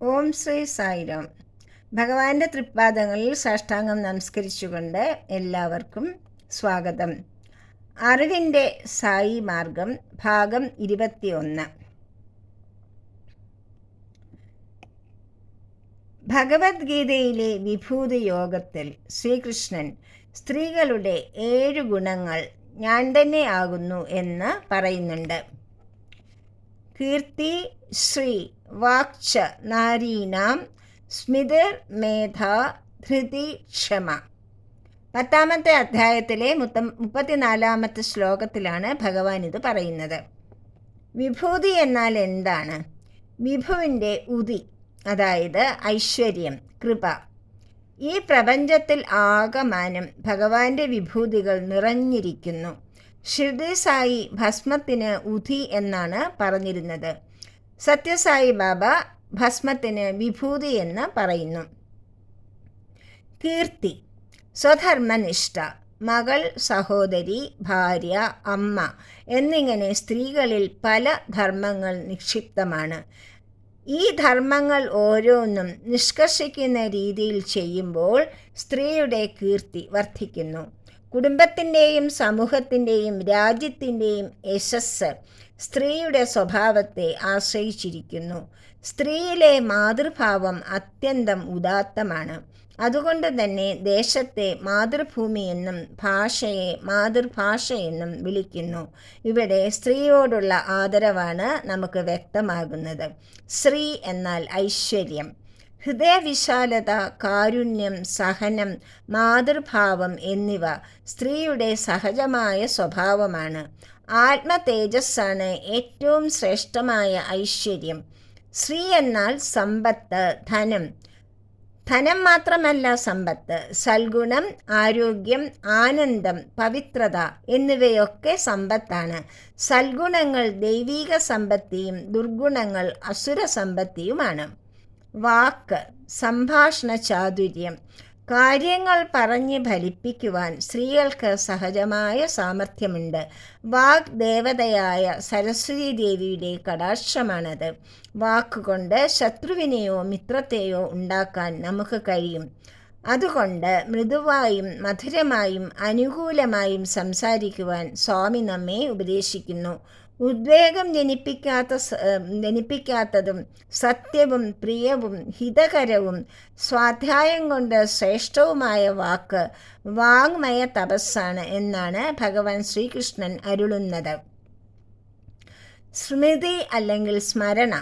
ഓം ശ്രീ സായിരാം. ഭഗവാന്റെ തൃപ്പാദങ്ങളിൽ സാഷ്ടാംഗം നമസ്കരിച്ചുകൊണ്ട് എല്ലാവർക്കും സ്വാഗതം. അറിവിന്റെ സായി മാർഗം ഭാഗം ഇരുപത്തിയൊന്ന്. ഭഗവത്ഗീതയിലെ വിഭൂതി യോഗത്തിൽ ശ്രീകൃഷ്ണൻ സ്ത്രീകളുടെ ഏഴ് ഗുണങ്ങൾ ഞാൻ തന്നെ ആകുന്നു എന്ന് പറയുന്നുണ്ട്. കീർത്തി ശ്രീ വാക്ച നാരീനാം സ്മിതിർ മേധ ധൃതി ക്ഷമ. പത്താമത്തെ അധ്യായത്തിലെ മുത്ത മുപ്പത്തിനാലാമത്തെ ശ്ലോകത്തിലാണ് ഭഗവാൻ ഇത് പറയുന്നത്. വിഭൂതി എന്നാൽ എന്താണ്? വിഭുവിന്റെ ഉതി അതായത് ഐശ്വര്യം കൃപ. ഈ പ്രപഞ്ചത്തിൽ ആകമാനം ഭഗവാന്റെ വിഭൂതികൾ നിറഞ്ഞിരിക്കുന്നു. ഷിർദി ഭസ്മത്തിന് ഉധി എന്നാണ് പറഞ്ഞിരുന്നത്. സത്യസായി ബാബ ഭസ്മത്തിന് വിഭൂതി എന്ന് പറയുന്നു. കീർത്തി സ്വധർമ്മനിഷ്ഠ മകൾ സഹോദരി ഭാര്യ അമ്മ എന്നിങ്ങനെ സ്ത്രീകളിൽ പല ധർമ്മങ്ങൾ നിക്ഷിപ്തമാണ്. ഈ ധർമ്മങ്ങൾ ഓരോന്നും നിഷ്കർഷിക്കുന്ന രീതിയിൽ ചെയ്യുമ്പോൾ സ്ത്രീയുടെ കീർത്തി വർദ്ധിക്കുന്നു. കുടുംബത്തിന്റെയും സമൂഹത്തിന്റെയും രാജ്യത്തിന്റെയും യശസ് സ്ത്രീയുടെ സ്വഭാവത്തെ ആശ്രയിച്ചിരിക്കുന്നു. സ്ത്രീയിലെ മാതൃഭാവം അത്യന്തം ഉദാത്തമാണ്. അതുകൊണ്ട് തന്നെ ദേശത്തെ മാതൃഭൂമിയെന്നും ഭാഷയെ മാതൃഭാഷയെന്നും വിളിക്കുന്നു. ഇവിടെ സ്ത്രീയോടുള്ള ആദരവാണ് നമുക്ക് വ്യക്തമാകുന്നത്. ശ്രീ എന്നാൽ ഐശ്വര്യം. ഹൃദയവിശാലത കാരുണ്യം സഹനം മാതൃഭാവം എന്നിവ സ്ത്രീയുടെ സഹജമായ സ്വഭാവമാണ്. ആത്മതേജസ്സാണ് ഏറ്റവും ശ്രേഷ്ഠമായ ഐശ്വര്യം. സ്ത്രീ എന്നാൽ സമ്പത്ത് ധനം. ധനം മാത്രമല്ല സമ്പത്ത്. സൽഗുണം ആരോഗ്യം ആനന്ദം പവിത്രത എന്നിവയൊക്കെ സമ്പത്താണ്. സൽഗുണങ്ങൾ ദൈവീക സമ്പത്തിയും ദുർഗുണങ്ങൾ അസുര സമ്പത്തിയുമാണ്. വാക്ക് സംഭാഷണ ചാതുര്യം കാര്യങ്ങൾ പറഞ്ഞ് ഫലിപ്പിക്കുവാൻ സ്ത്രീകൾക്ക് സഹജമായ സാമർഥ്യമുണ്ട്. വാഗ് ദേവതയായ സരസ്വതി ദേവിയുടെ കടാക്ഷമാണത്. വാക്കുകൊണ്ട് ശത്രുവിനെയോ മിത്രത്തെയോ ഉണ്ടാക്കാൻ നമുക്ക് കഴിയും. അതുകൊണ്ട് മൃദുവായും മധുരമായും അനുകൂലമായും സംസാരിക്കുവാൻ സ്വാമി നമ്മെ ഉപദേശിക്കുന്നു. ഉദ്വേഗം ജനിപ്പിക്കാത്ത ജനിപ്പിക്കാത്തതും സത്യവും പ്രിയവും ഹിതകരവും സ്വാധ്യായം കൊണ്ട് ശ്രേഷ്ഠവുമായ വാക്ക് വാങ്മയ തപസ്സാണ് എന്നാണ് ഭഗവാൻ ശ്രീകൃഷ്ണൻ അരുളുന്നത്. സ്മൃതി അല്ലെങ്കിൽ സ്മരണ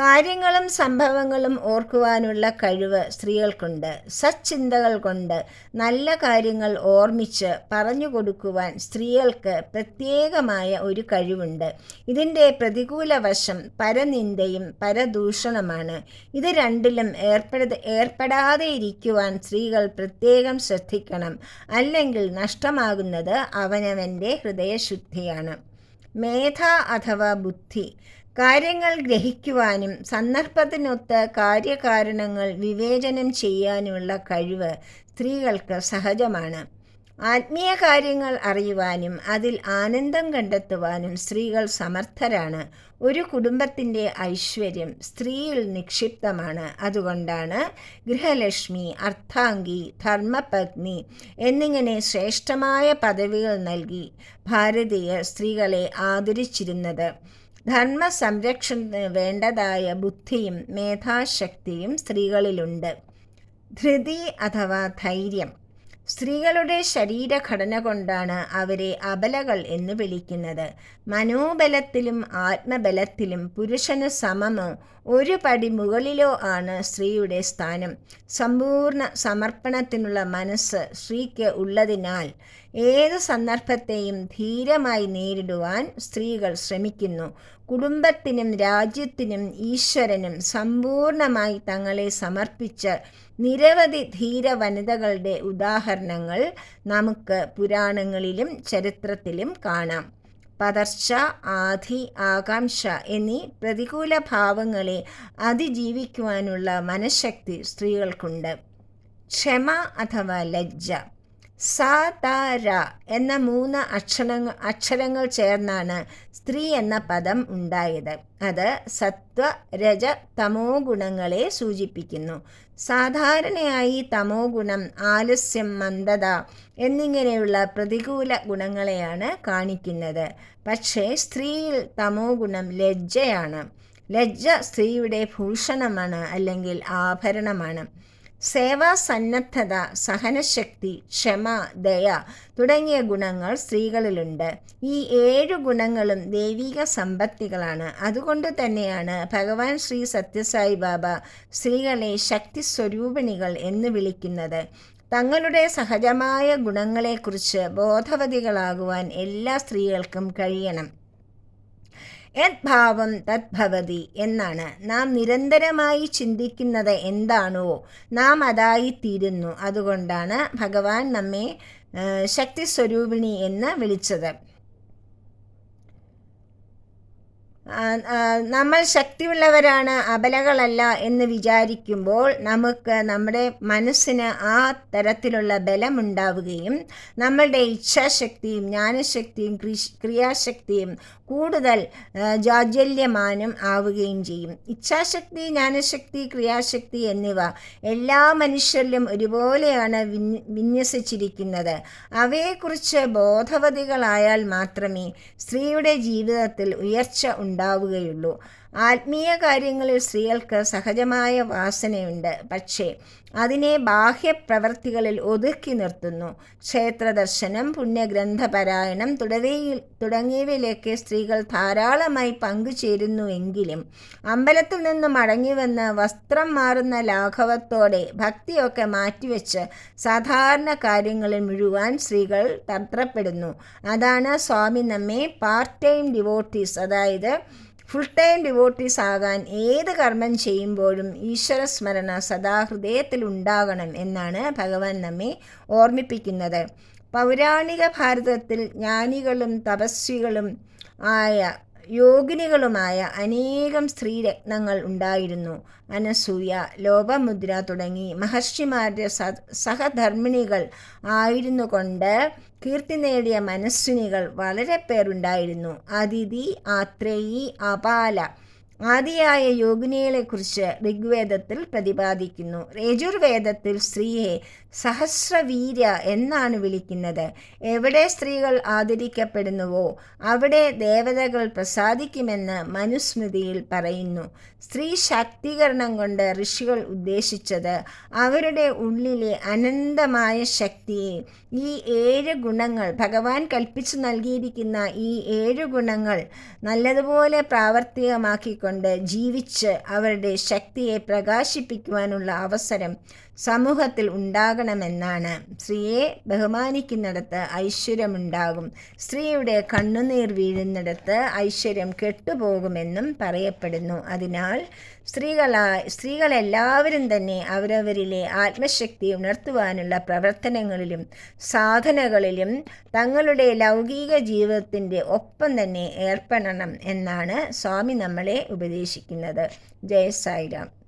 കാര്യങ്ങളും സംഭവങ്ങളും ഓർക്കുവാനുള്ള കഴിവ് സ്ത്രീകൾക്കുണ്ട്. സച്ചിന്തകൾ കൊണ്ട് നല്ല കാര്യങ്ങൾ ഓർമ്മിച്ച് പറഞ്ഞു കൊടുക്കുവാൻ സ്ത്രീകൾക്ക് പ്രത്യേകമായ ഒരു കഴിവുണ്ട്. ഇതിന്റെ പ്രതികൂല വശം പരനിന്ദയും പരദൂഷണമാണ്. ഇത് രണ്ടിലും ഏർപ്പെടു ഏർപ്പെടാതെ ഇരിക്കുവാൻ സ്ത്രീകൾ പ്രത്യേകം ശ്രദ്ധിക്കണം. അല്ലെങ്കിൽ നഷ്ടമാകുന്നത് അവനവന്റെ ഹൃദയശുദ്ധിയാണ്. മേധ അഥവാ ബുദ്ധി. കാര്യങ്ങൾ ഗ്രഹിക്കുവാനും സന്ദർഭത്തിനൊത്ത് കാര്യകാരണങ്ങൾ വിവേചനം ചെയ്യാനുമുള്ള കഴിവ് സ്ത്രീകൾക്ക് സഹജമാണ്. ആത്മീയ കാര്യങ്ങൾ അറിയുവാനും അതിൽ ആനന്ദം കണ്ടെത്തുവാനും സ്ത്രീകൾ സമർത്ഥരാണ്. ഒരു കുടുംബത്തിന്റെ ഐശ്വര്യം സ്ത്രീയിൽ നിക്ഷിപ്തമാണ്. അതുകൊണ്ടാണ് ഗൃഹലക്ഷ്മി അർത്ഥാംഗി ധർമ്മപത്നി എന്നിങ്ങനെ ശ്രേഷ്ഠമായ പദവികൾ നൽകി ഭാരതീയ സ്ത്രീകളെ ആദരിച്ചിരുന്നത്. ധർമ്മ സംരക്ഷണത്തിന് വേണ്ടതായ ബുദ്ധിയും മേധാശക്തിയും സ്ത്രീകളിലുണ്ട്. ധൃതി അഥവാ ധൈര്യം. സ്ത്രീകളുടെ ശരീരഘടന കൊണ്ടാണ് അവരെ അബലകൾ എന്ന് വിളിക്കുന്നത്. മനോബലത്തിലും ആത്മബലത്തിലും പുരുഷന് സമമോ ഒരു പടി മുകളിലോ ആണ് സ്ത്രീയുടെ സ്ഥാനം. സമ്പൂർണ സമർപ്പണത്തിനുള്ള മനസ്സ് സ്ത്രീക്ക് ഉള്ളതിനാൽ ഏത് സന്ദർഭത്തെയും ധീരമായി നേരിടുവാൻ സ്ത്രീകൾ ശ്രമിക്കുന്നു. കുടുംബത്തിനും രാജ്യത്തിനും ഈശ്വരനും സമ്പൂർണമായി തങ്ങളെ സമർപ്പിച്ച നിരവധി ധീര വനിതകളുടെ ഉദാഹരണങ്ങൾ നമുക്ക് പുരാണങ്ങളിലും ചരിത്രത്തിലും കാണാം. പതർച്ച ആധി ആകാംക്ഷ എന്നീ പ്രതികൂല ഭാവങ്ങളെ അതിജീവിക്കുവാനുള്ള മനഃശക്തി സ്ത്രീകൾക്കുണ്ട്. ക്ഷമ അഥവാ ലജ്ജ. സ ത ര എന്ന മൂന്ന് അക്ഷരങ്ങൾ അക്ഷരങ്ങൾ ചേർന്നാണ് സ്ത്രീ എന്ന പദം ഉണ്ടായത്. അത് സത്വ രജ തമോ ഗുണങ്ങളെ സൂചിപ്പിക്കുന്നു. സാധാരണയായി തമോ ഗുണം ആലസ്യം മന്ദത എന്നിങ്ങനെയുള്ള പ്രതികൂല ഗുണങ്ങളെയാണ് കാണിക്കുന്നത്. പക്ഷേ സ്ത്രീയിൽ തമോ ഗുണം ലജ്ജയാണ്. ലജ്ജ സ്ത്രീയുടെ ഭൂഷണമാണ് അല്ലെങ്കിൽ ആഭരണമാണ്. സേവാസന്നദ്ധത സഹനശക്തി ക്ഷമ ദയ തുടങ്ങിയ ഗുണങ്ങൾ സ്ത്രീകളിലുണ്ട്. ഈ ഏഴു ഗുണങ്ങളും ദൈവിക സമ്പത്തികളാണ്. അതുകൊണ്ട് തന്നെയാണ് ഭഗവാൻ ശ്രീ സത്യസായി ബാബ സ്ത്രീകളെ ശക്തി സ്വരൂപിണികൾ എന്ന് വിളിക്കുന്നത്. തങ്ങളുടെ സഹജമായ ഗുണങ്ങളെക്കുറിച്ച് ബോധവതികളാകുവാൻ എല്ലാ സ്ത്രീകൾക്കും കഴിയണം. യദ്ഭാവം തദ്ഭവതി എന്നാണ്. നാം നിരന്തരമായി ചിന്തിക്കുന്നത് എന്താണോ നാം അതായി തീരുന്നു. അതുകൊണ്ടാണ് ഭഗവാൻ നമ്മെ ശക്തി സ്വരൂപിണി എന്ന് വിളിച്ചത്. നമ്മൾ ശക്തിയുള്ളവരാണ് അബലകളല്ല എന്ന് വിചാരിക്കുമ്പോൾ നമുക്ക് നമ്മുടെ മനസ്സിന് ആ തരത്തിലുള്ള ബലമുണ്ടാവുകയും നമ്മളുടെ ഇച്ഛാശക്തിയും ജ്ഞാനശക്തിയും ക്രിയാശക്തിയും കൂടുതൽ ജാജല്യമാനം ആവുകയും ചെയ്യും. ഇച്ഛാശക്തി ജ്ഞാനശക്തി ക്രിയാശക്തി എന്നിവ എല്ലാ മനുഷ്യരിലും ഒരുപോലെയാണ് വിന്യസിച്ചിരിക്കുന്നത്. അവയെക്കുറിച്ച് ബോധവതികളായാൽ മാത്രമേ സ്ത്രീയുടെ ജീവിതത്തിൽ ഉയർച്ച ഉണ്ടാവുകയുള്ളൂ. ആത്മീയ കാര്യങ്ങളിൽ സ്ത്രീകൾക്ക് സഹജമായ വാസനയുണ്ട്. പക്ഷേ അതിനെ ബാഹ്യപ്രവർത്തികളിൽ ഒതുക്കി നിർത്തുന്നു. ക്ഷേത്രദർശനം പുണ്യഗ്രന്ഥപാരായണം തുടങ്ങിയവയിൽ തുടങ്ങിയവയിലേക്ക് സ്ത്രീകൾ ധാരാളമായി പങ്കുചേരുന്നുവെങ്കിലും അമ്പലത്തിൽ നിന്ന് മടങ്ങിവന്ന് വസ്ത്രം മാറുന്ന ലാഘവത്തോടെ ഭക്തിയൊക്കെ മാറ്റിവെച്ച് സാധാരണ കാര്യങ്ങളിൽ മുഴുവാൻ സ്ത്രീകൾ തന്ത്രപ്പെടുന്നു. അതാണ് സ്വാമി നമ്മെ പാർട്ട് ടൈം ഡിവോട്ടീസ് അതായത് ഫുൾ ടൈം ഡിവോട്ടീസ് ആകാൻ ഏത് കർമ്മം ചെയ്യുമ്പോഴും ഈശ്വര സ്മരണ സദാ ഹൃദയത്തിൽ ഉണ്ടാകണം എന്നാണ് ഭഗവാൻ നമ്മെ ഓർമ്മിപ്പിക്കുന്നത്. പൗരാണിക ഭാരതത്തിൽ ജ്ഞാനികളും തപസ്വികളും ആയ യോഗിനികളുമായ അനേകം സ്ത്രീരത്നങ്ങൾ ഉണ്ടായിരുന്നു. അനസൂയ ലോപമുദ്ര തുടങ്ങി മഹർഷിമാരുടെ സഹധർമ്മിണികൾ ആയിരുന്നു കൊണ്ട് കീർത്തി നേടിയ മനസ്വിനികൾ വളരെ പേരുണ്ടായിരുന്നു. അതിഥി ആത്രേയി അപാല. ആദിയായ യോഗിനികളെക്കുറിച്ച് ഋഗ്വേദത്തിൽ പ്രതിപാദിക്കുന്നു. യജുർവേദത്തിൽ സ്ത്രീയെ സഹസ്രവീര്യ എന്നാണ് വിളിക്കുന്നത്. എവിടെ സ്ത്രീകൾ ആദരിക്കപ്പെടുന്നുവോ അവിടെ ദേവതകൾ പ്രസാദിക്കുമെന്ന് മനുസ്മൃതിയിൽ പറയുന്നു. സ്ത്രീ ശാക്തീകരണം കൊണ്ട് ഋഷികൾ ഉദ്ദേശിച്ചത് അവരുടെ ഉള്ളിലെ അനന്തമായ ശക്തിയെ ഈ ഏഴ് ഗുണങ്ങൾ ഭഗവാൻ കൽപ്പിച്ചു നൽകിയിരിക്കുന്ന ഈ ഏഴ് ഗുണങ്ങൾ നല്ലതുപോലെ പ്രാവർത്തികമാക്കിക്കൊണ്ട് ജീവിച്ച് അവരുടെ ശക്തിയെ പ്രകാശിപ്പിക്കുവാനുള്ള അവസരം സമൂഹത്തിൽ ഉണ്ടാകണമെന്നാണ്. സ്ത്രീയെ ബഹുമാനിക്കുന്നിടത്ത് ഐശ്വര്യമുണ്ടാകും. സ്ത്രീയുടെ കണ്ണുനീർ വീഴുന്നിടത്ത് ഐശ്വര്യം കെട്ടുപോകുമെന്നും പറയപ്പെടുന്നു. അതിനാൽ സ്ത്രീകളാ സ്ത്രീകളെല്ലാവരും തന്നെ അവരവരിലെ ആത്മശക്തി ഉണർത്തുവാനുള്ള പ്രവർത്തനങ്ങളിലും സാധനകളിലും തങ്ങളുടെ ലൗകിക ജീവിതത്തിന്റെ ഒപ്പം തന്നെ ഏർപ്പെടണം എന്നാണ് സ്വാമി നമ്മളെ ഉപദേശിക്കുന്നത്. ജയ സായിരാം.